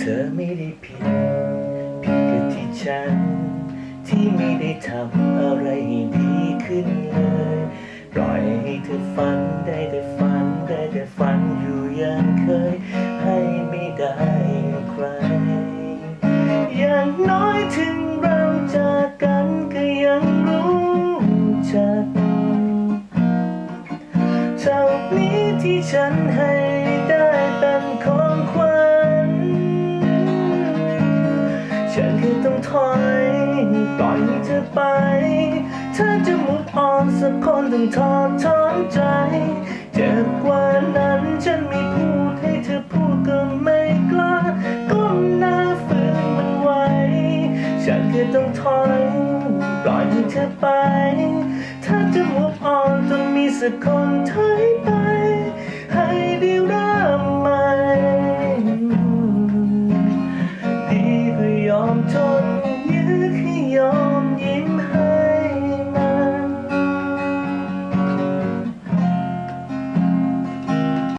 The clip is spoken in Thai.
ธอไม่ได้ผิดผิดกับที่ฉัน ที่ไม่ได้ทำอะไรดีขึ้นเลย ปล่อยให้เธอฝันได้แต่ฝันได้แต่ฝันอยู่อย่างเคย ให้ไม่ได้ใคร อย่างน้อยถึงเราจากกันก็ยังรู้จักเท่านี้ที่ฉันให้ได้ ฉันคือต้องถอยปล่อยให้เธอไป เธอจะมุกออนสักคนต้องทอดถอนใจ เจ็บกว่านั้นฉันไม่พูดให้เธอพูดก็ไม่กล้าก้มหน้าฝืนมันไว้ ฉันคือต้องถอยปล่อยให้เธอไป ถ้าจะมุกออนต้องมีสักคนถอยไป